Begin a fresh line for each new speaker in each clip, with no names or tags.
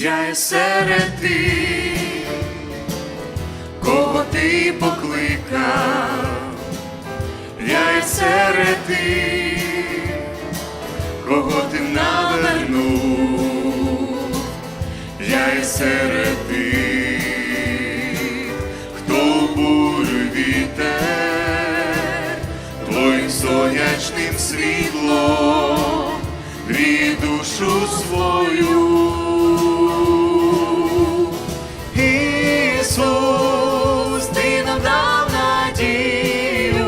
я є серед тих, кого ти покликав, я є серед тих, кого ти навернув, я є серед тих, хто бурю вітер, твоїм сонячним світлом грій душу свою. Надію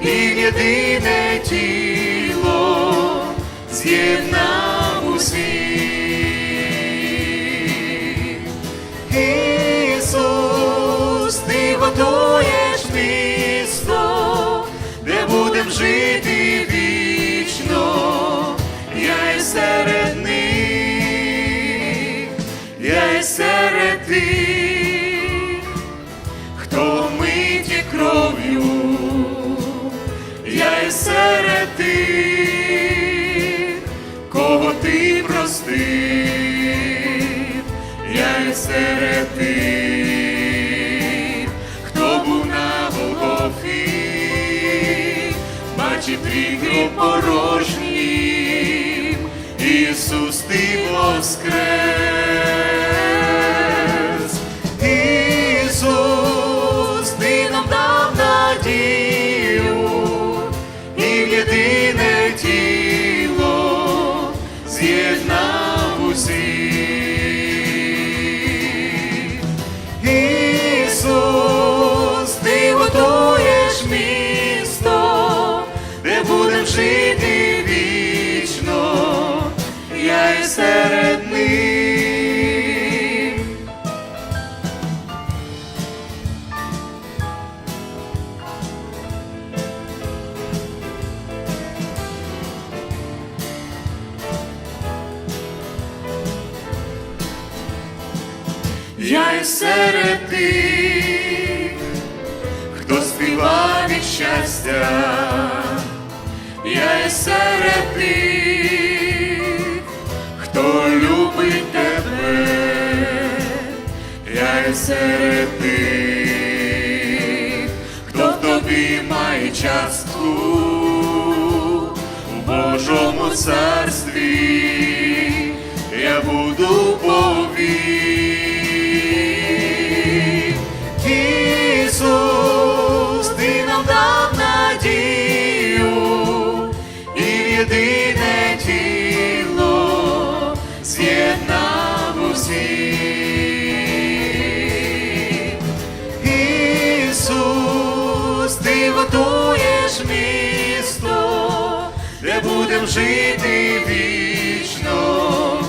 і в єдине ти простив, я і серед тих, хто був на Голгофі, бачив твій гроб порожній, Ісус, ти воскрес. Ісус, ти нам дав надію з'єднав. Ісус, ти готуєш місто, де будем жити вічно, я і серед Я і серед тих, хто співав від щастя, я і серед тих, хто любить тебе, я і серед тих, хто в тобі має частку у Божому царстві, з'єднав усіх. Ісус, ти готуєш місто, де будем жити вічно.